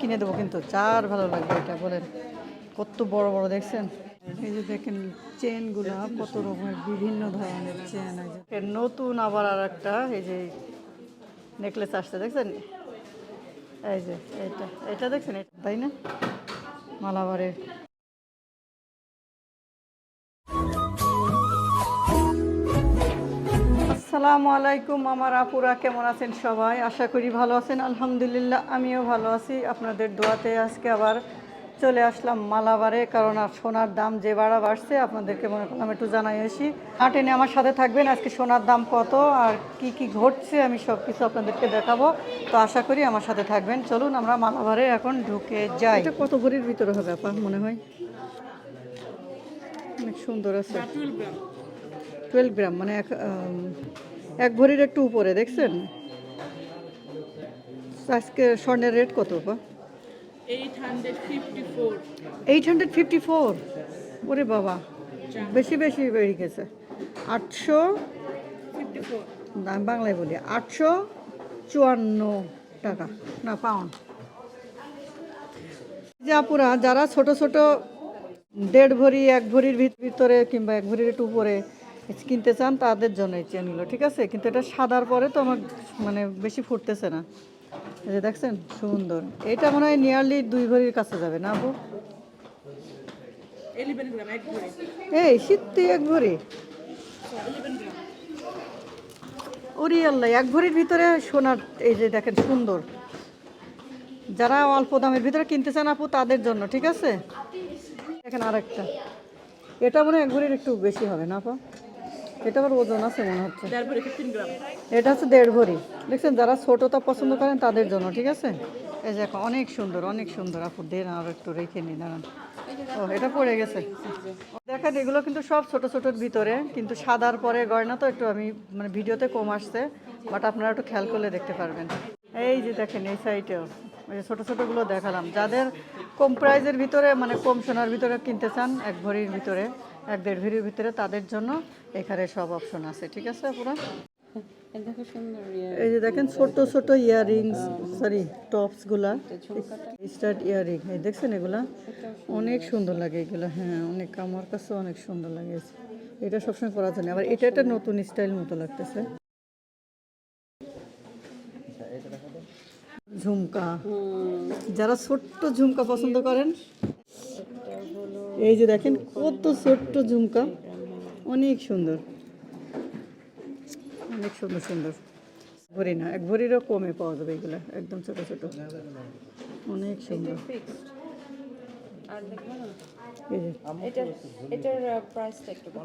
কিনে দেবো কিন্তু চার ভালো লাগবে এটা, বলেন। কত বড় বড়, দেখছেন? এই যে দেখেন চেনগুলো, কত রকমের, বিভিন্ন ধরনের চেন আছে নতুন আবার আর একটা এই যে নেকলেস আসছে, দেখছেন? এই যে, এটা এটা দেখছেন? এটা, তাই না? মালাবারের আসসালামু আলাইকুম আমার আপুরা কেমন আছেন সবাই? আশা করি ভালো আছেন আলহামদুলিল্লাহ আমিও ভালো আছি। আপনাদের দোয়াতে আজকে আবার চলে আসলাম মালাবারে কারণ আর সোনার দাম যে বাড়া বাড়ছে আপনাদেরকে মনে করলাম একটু জানাই আসি। না টেনে আমার সাথে থাকবেন আজকে সোনার দাম কত আর কি কি ঘটছে আমি সব কিছু আপনাদেরকে দেখাবো। তো আশা করি আমার সাথে থাকবেন। চলুন আমরা মালাবারে এখন ঢুকে যাই। এটা কত ভরির ভিতরে হবে আপা মনে হয়? অনেক সুন্দর আছে। টুয়েলভ গ্রাম মানে এক এক ভরির একটু উপরে দেখছেন? আজকে স্বর্ণের রেট কত বা 854 এইট হান্ড্রেড ফিফটি ফোর ওরে বাবা বেশি বেশি বেড়ে গেছে। আটশো বাংলায় বলি আটশো চুয়ান্ন টাকা না পাউন্ড যে আপুরা যারা ছোট ছোট দেড় ভরি এক ভরির ভিত- ভিতরে কিংবা এক ভরির একটু উপরে কিনতে চান তাদের জন্য এই চেনগুলো ঠিক আছে? কিন্তু এটা সাদার পরে তো আমার মানে বেশি ফুটতেছে না। এই যে দেখছেন সুন্দর। এটা মনে হয় নিয়ারলি দুই ভরির কাছে যাবে না আপু? 11 গ্রাম এক ভরি। এই শীত এক ভরি? 11 ওরি আল্লাহ এক ভরির ভিতরে সোনার এই যে দেখেন সুন্দর। যারা অল্প দামের ভিতরে কিনতে চান আপু তাদের জন্য ঠিক আছে? দেখেন আরেকটা। এটা মনে হয় এক ভরির একটু বেশি হবে না আপা? এটা আবার ওজন আছে মনে হচ্ছে। দেড় ভরি 15 গ্রাম। এটা হচ্ছে দেড় ভরি। দেখছেন যারা ছোটটা পছন্দ করেন তাদের জন্য ঠিক আছে? এই যে অনেক সুন্দর অনেক সুন্দর। আপু দেন আর একটু রেখে নিন দাঁড়ান। ও এটা পড়ে গেছে। দেখেন এগুলো কিন্তু সব ছোট ছোটোর ভিতরে কিন্তু সাদার পরে গয়না তো একটু আমি মানে ভিডিওতে কম আসছে বাট আপনারা একটু খেয়াল করলে দেখতে পারবেন। এই যে দেখেন এই সাইডেও ওই যে ছোটো ছোটোগুলো দেখালাম। যাদের কম প্রাইজের ভিতরে মানে কম সোনার ভিতরে কিনতে চান এক ভরির ভিতরে এক দেড় ভরির ভিতরে তাদের জন্য এখানে সব অপশন আছে ঠিক আছে পুরো এই যে দেখেন ছোট ছোট ইয়াররিংস সরি টপসগুলা। স্টার্ট ইয়াররিং এই দেখছেন এগুলা? অনেক সুন্দর লাগে এগুলো হ্যাঁ অনেক আমার কাছে অনেক সুন্দর লাগে। এটা সবসময় পরা যায় আবার এটা একটা নতুন স্টাইল মতো লাগতেছে। ঝুমকা। যারা ছোট্ট ঝুমকা পছন্দ করেন এই যে দেখেন কত ছোট্ট ঝুমকা। অনেক সুন্দর। অনেক সুন্দর সুন্দর। ভরি না এক ভরিরও কমে পাওয়া যাবে এগুলো একদম ছোট ছোট। অনেক সুন্দর।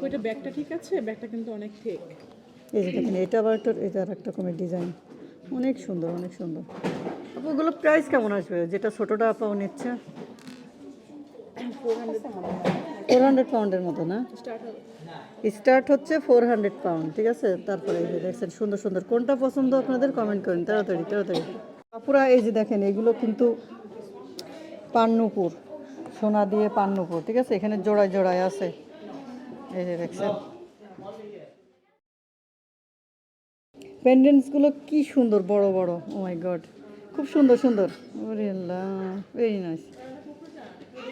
ওইটা ব্যাগটা ঠিক আছে? ব্যাগটা কিন্তু অনেক ঠিক এই যে দেখেন এটা আবার একটা এটা আর একটা কমের ডিজাইন অনেক সুন্দর অনেক সুন্দর। আপু ওগুলো প্রাইস কেমন আসবে? যেটা ছোটোটা আপাও নিচ্ছে। ফোর হান্ড্রেড পাউন্ডের মতো না? স্টার্ট হচ্ছে ফোর হান্ড্রেড পাউন্ড ঠিক আছে? তারপরে দেখছেন, সুন্দর সুন্দর। কোনটা পছন্দ আপনাদের? কমেন্ট করেন, তাড়াতাড়ি তাড়াতাড়ি। আপুরা, এই যে দেখেন, এগুলো কিন্তু পান্নুপুর, সোনা দিয়ে পান্নুপুর, ঠিক আছে? এখানে জোড়ায় জোড়ায় আছে। এই যে দেখছেন। পেন্ডেন্টসগুলো কি সুন্দর, বড় বড়। ও মাই গড খুব সুন্দর সুন্দর। ওরে আল্লাহ ভেরি নাইস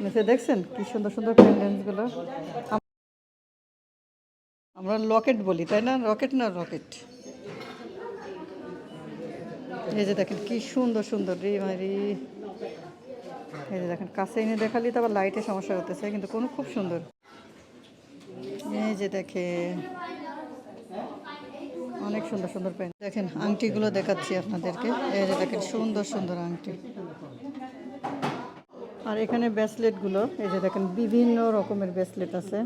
নিচে দেখছেন? কি সুন্দর সুন্দর পেন্ডেন্টসগুলো আমরা লকেট বলি, তাই না? রকেট না রকেট? এই যে দেখেন, কি সুন্দর সুন্দর রে মারি এই যে দেখেন, কাছে এনে দেখালি তো আবার লাইটে সমস্যা হতেছে, কিন্তু কোনো খুব সুন্দর। এই যে দেখে অনেক সুন্দর সুন্দর পেন দেখেন, আংটিগুলো দেখাচ্ছি আপনাদেরকে। এই যে দেখেন, সুন্দর সুন্দর আংটি। আর এখানে ব্রেসলেটগুলো, এই যে দেখেন, বিভিন্ন রকমের ব্রেসলেট আছে।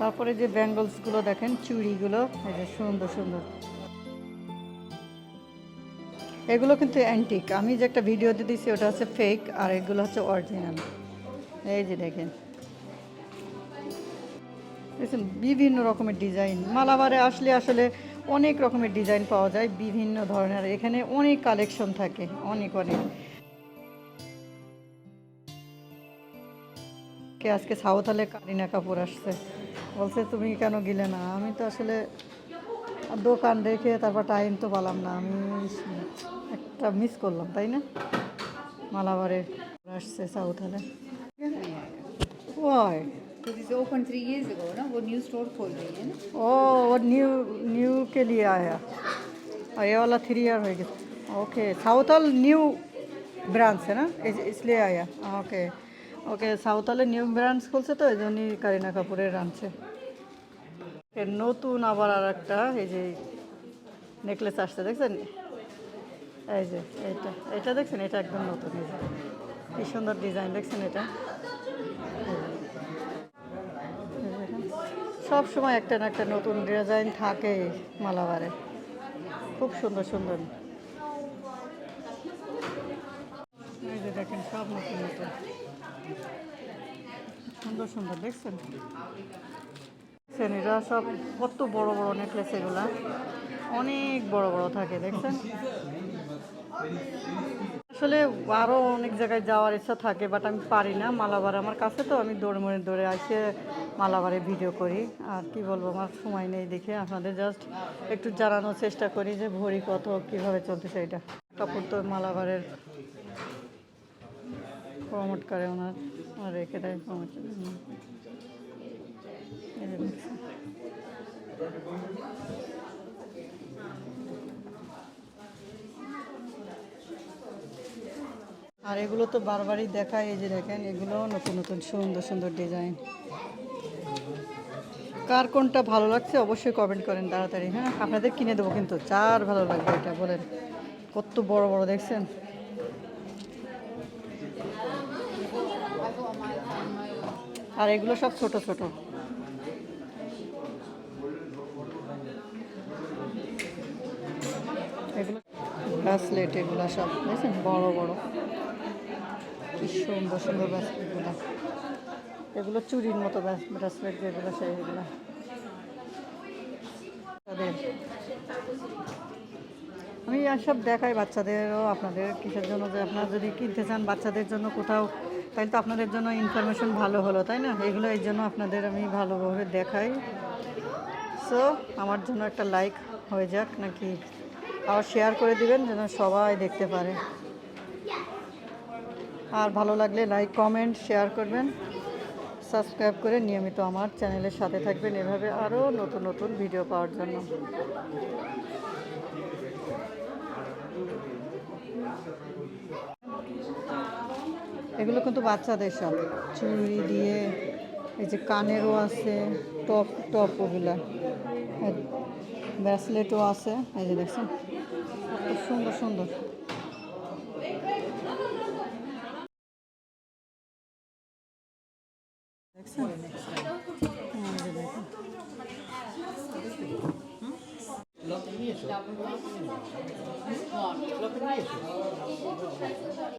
তারপরে যে ব্যাঙ্গলসগুলো দেখেন, চুড়িগুলো, এই যে সুন্দর সুন্দর। এগুলো কিন্তু অ্যান্টিক আমি যে একটা ভিডিওতে দিচ্ছি ওটা হচ্ছে ফেক আর এগুলো হচ্ছে অরিজিনাল এই যে দেখেন। বিভিন্ন রকমের ডিজাইন মালাবারে আসলে আসলে অনেক রকমের ডিজাইন পাওয়া যায়, বিভিন্ন ধরনের। এখানে অনেক কালেকশন থাকে, অনেক অনেক। আজকে সাউথালে কারিনা কাপুর আসছে। বলছে, তুমি কেন গেলে না? আমি তো আসলে দোকান দেখে তারপর টাইম তো পেলাম না আমি একটা মিস করলাম তাই না মালাবারে আসছে সাউথালে why Because it's opened three years ago, ना वो न्यू स्टोर खोल रही है ना ओ वो न्यू न्यू के लिए आया और ये वाला थ्री ईयर हो गया ओके साउथल न्यू ब्रांच है ना इस- इसलिए आया ओके ওকে সাউথলে নিউ ব্রাঞ্চ খুলছে তো এই জন্যই কারিনা কাপুরের আনছে এর নতুন আবার আর একটা এই যে নেকলেস আসছে, দেখছেন? এই যে, এটা এটা দেখছেন? এটা একদম নতুন এই যে। কি সুন্দর ডিজাইন দেখছেন এটা? সব সময় একটা না একটা নতুন ডিজাইন থাকে মালাবারে। খুব সুন্দর সুন্দর। এই যে দেখেন, সব নতুন নতুন। সুন্দর সুন্দর, দেখছেন? এরা সব কত বড় বড় নেকলেস এগুলা? অনেক বড় বড় থাকে, দেখছেন? আসলে আরও অনেক জায়গায় যাওয়ার ইচ্ছা থাকে বাট আমি পারি না মালাবার। আমার কাছে তো আমি দৌড়ে মরে দৌড়ে আসে মালাবারে ভিডিও করি। আর কি বলব, আমার সময় নেই দেখে। আপনাদের জাস্ট একটু জানানোর চেষ্টা করি যে ভরি কত, কীভাবে চলতেছে এটা। কাপড় তো মালাবারের প্রমোট করে ওনার আর রেখে দেয় প্রমোট আর এগুলো তো বারবারই দেখায়, এই যে দেখেন, এগুলো নতুন নতুন, সুন্দর সুন্দর ডিজাইন। কার কোনটা ভালো লাগছে অবশ্যই কমেন্ট করেন তাড়াতাড়ি হ্যাঁ? আপনাদের কিনে দেবো কিন্তু চার ভালো লাগবে এটা, বলেন। কত বড় বড়, দেখছেন? আর এগুলো সব ছোট ছোট এগুলো ব্রাসলেট এগুলো সব দেখছেন বড় বড়। কি সুন্দর সুন্দর ব্রাসলেটগুলো। এগুলো চুরির মতো ব্রাসলেট যেগুলো সেইগুলো। তাদের। আমি সব দেখাই বাচ্চাদেরও আপনাদের, কিসের জন্য যে আপনারা যদি কিনতে চান বাচ্চাদের জন্য কোথাও, তাহলে তো আপনাদের জন্য ইনফরমেশন ভালো হলো, তাই না? এগুলো এই জন্য আপনাদের আমি ভালোভাবে দেখাই। সো আমার জন্য একটা লাইক হয়ে যাক নাকি? আবার শেয়ার করে দিবেন যেন সবাই দেখতে পারে। আর ভালো লাগলে লাইক কমেন্ট শেয়ার করবেন। সাবস্ক্রাইব করে নিয়মিত আমার চ্যানেলের সাথে থাকবেন এভাবে আরও নতুন নতুন ভিডিও পাওয়ার জন্য। এগুলো কিন্তু বাচ্চাদের সব চুড়ি দিয়ে এই যে কানেরও আছে টপ টপ ওগুলা। ব্রেসলেটও আছে, এই যে দেখছেন? কত সুন্দর সুন্দর।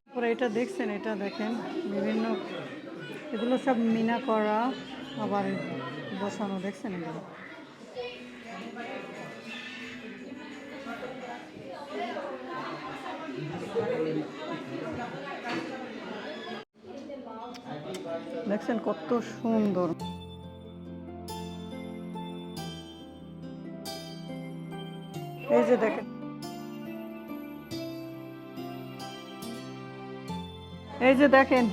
তারপরে এটা দেখছেন, এটা দেখেন, বিভিন্ন এগুলো সব মিনা করা, আবার বসানো, দেখছেন এগুলো? দেখছেন কত সুন্দর। এই যে দেখেন। এই যে দেখেন,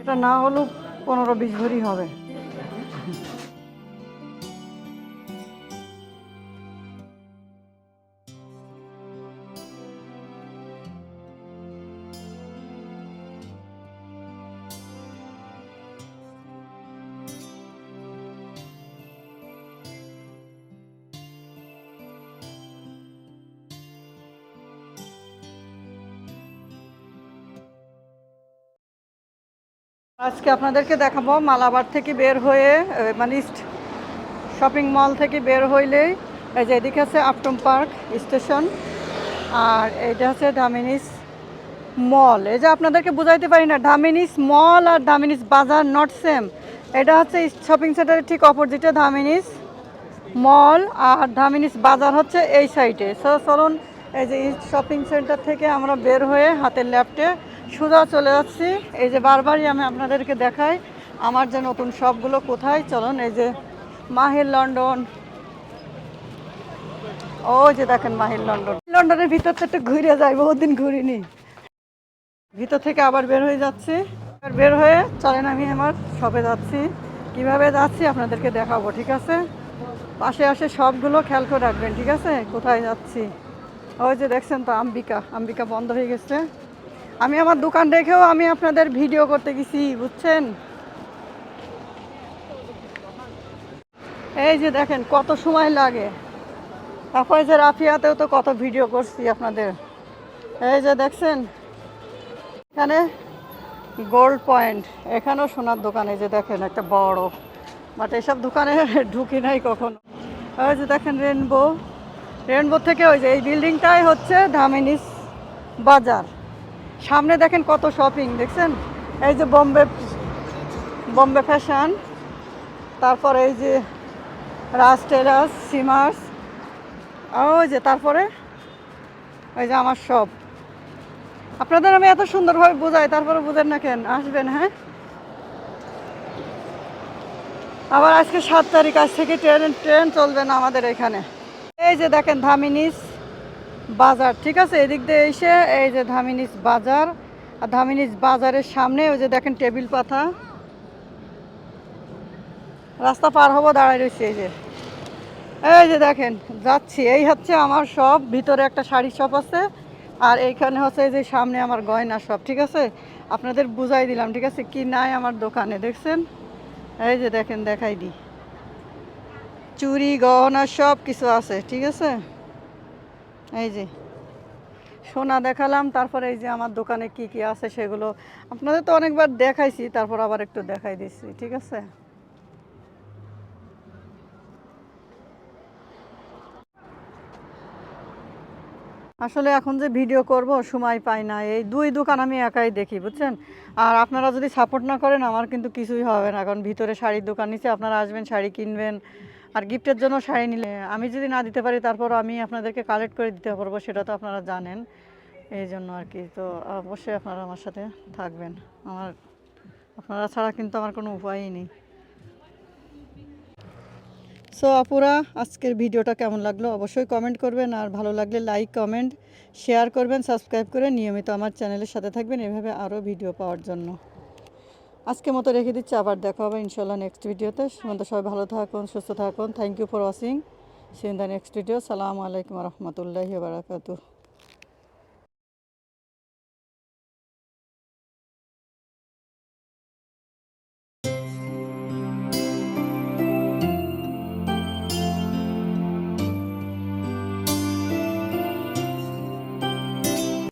এটা না হলেও পনেরো বিশ ভরি হবে। আজকে আপনাদেরকে দেখাবো মালাবার থেকে বের হয়ে মানে শপিং মল থেকে বের হইলেই, এই যে এদিকে আছে আপটম পার্ক স্টেশন আর এইটা হচ্ছে ডামিনিস মল এই যে আপনাদেরকে বুঝাইতে পারি না ডামিনিস মল আর ডামিনিস বাজার নট সেম এটা হচ্ছে শপিং সেন্টারের ঠিক অপোজিটে ধামিনিস মল আর ধামিনিস বাজার হচ্ছে এই সাইডে সো চলুন এই যে ইস্ট শপিং সেন্টার থেকে আমরা বের হয়ে হাতের ল্যাপটে সোজা চলে যাচ্ছি। এই যে বারবারই আমি আপনাদেরকে দেখাই, আমার যে নতুন শপগুলো কোথায়? চলুন, এই যে মাহির লন্ডন। ওই যে দেখেন মাহির লন্ডন। লন্ডনের ভিতর থেকে একটু ঘুরে যাই, বহুদিন ঘুরিনি। ভিতর থেকে আবার বের হয়ে যাচ্ছি। বের হয়ে চলেন আমি আমার শপে যাচ্ছি। কীভাবে যাচ্ছি আপনাদেরকে দেখাবো, ঠিক আছে? পাশে আসে সবগুলো খেয়াল করে রাখবেন, ঠিক আছে? কোথায় যাচ্ছি? ওই যে দেখছেন তো, আম্বিকা। আম্বিকা বন্ধ হয়ে গেছে। আমি আমার দোকান রেখেও আমি আপনাদের ভিডিও করতে গেছি, বুঝছেন? এই যে দেখেন, কত সময় লাগে। তারপরে যে রাফিয়াতেও তো কত ভিডিও করছি আপনাদের। এই যে দেখছেন, এখানে গোল্ড পয়েন্ট এখানেও সোনার দোকান, এই যে দেখেন, একটা বড়। বাট এসব দোকানে ঢুকি নাই কখনো। ওই যে দেখেন রেনবো রেনবো থেকে ওই যে এই বিল্ডিংটাই হচ্ছে ধামিনিস বাজার। সামনে দেখেন কত শপিং দেখছেন? এই যে বম্বে বম্বে ফ্যাশন তারপরে এই যে রাজ টেরাস সিমার্স ওই যে তারপরে ওই যে আমার সব আপনাদের আমি এত সুন্দরভাবে বোঝাই, তারপরে বুঝেন না কেন, আসবেন হ্যাঁ? আবার আজকে সাত তারিখ, আজ থেকে ট্রেন ট্রেন চলবে না আমাদের এখানে। এই যে দেখেন, ধামিনিস বাজার, ঠিক আছে? এদিক দিয়ে এসে এই যে ধামিনিস বাজার, আর ধামিনিস বাজারের সামনে ওই যে দেখেন টেবিল পাতা। রাস্তা পার হব, দাঁড়ায় রয়েছে এই যে। এই যে দেখেন, যাচ্ছি। এই হচ্ছে আমার সব ভিতরে একটা শাড়ি শপ আছে, আর এইখানে হচ্ছে এই যে সামনে আমার গয়না সব ঠিক আছে? আপনাদের বুঝাই দিলাম, ঠিক আছে? কি নাই আমার দোকানে, দেখছেন? এই যে দেখেন, দেখাই দিই চুরি, গহনা সব কিছু আছে, ঠিক আছে? এই যে, সোনা দেখালাম, তারপরে এই যে আমার দোকানে কি কি আছে সেগুলো আপনাদের তো অনেকবার দেখাইছি, তারপর আবার একটু দেখাই দিচ্ছি, ঠিক আছে? আসলে এখন যে ভিডিও করব, সময় পাই না। এই দুই দোকান আমি একাই দেখি, বুঝছেন? আর আপনারা যদি সাপোর্ট না করেন, আমার কিন্তু কিছুই হবে না। কারণ ভিতরে শাড়ির দোকান নিচে, আপনারা আসবেন, শাড়ি কিনবেন। আর গিফটের জন্য শাড়ি নিলে, আমি যদি না দিতে পারি তারপর আমি আপনাদেরকে কালেক্ট করে দিতে পারব, সেটা তো আপনারা জানেন। এই জন্য আর কি, তো অবশ্যই আপনারা আমার সাথে থাকবেন। আমার, আপনারা ছাড়া কিন্তু আমার কোনো উপায়ই নেই। সো আপুরা, আজকের ভিডিওটা কেমন লাগল অবশ্যই কমেন্ট করবেন, আর ভালো লাগলে লাইক কমেন্ট শেয়ার করবেন সাবস্ক্রাইব করে নিয়মিত আমার চ্যানেলের সাথে থাকবেন, এভাবে আরও ভিডিও পাওয়ার জন্য। আজকে মতো রেখে দিচ্ছি, আবার দেখা হবে ইনশাল্লাহ নেক্সট ভিডিওতে সে সবাই ভালো থাকুন, সুস্থ থাকুন। Thank you for watching see the next video সালামু আলাইকুম রহমতুল্লাহি বারাকাতুহ।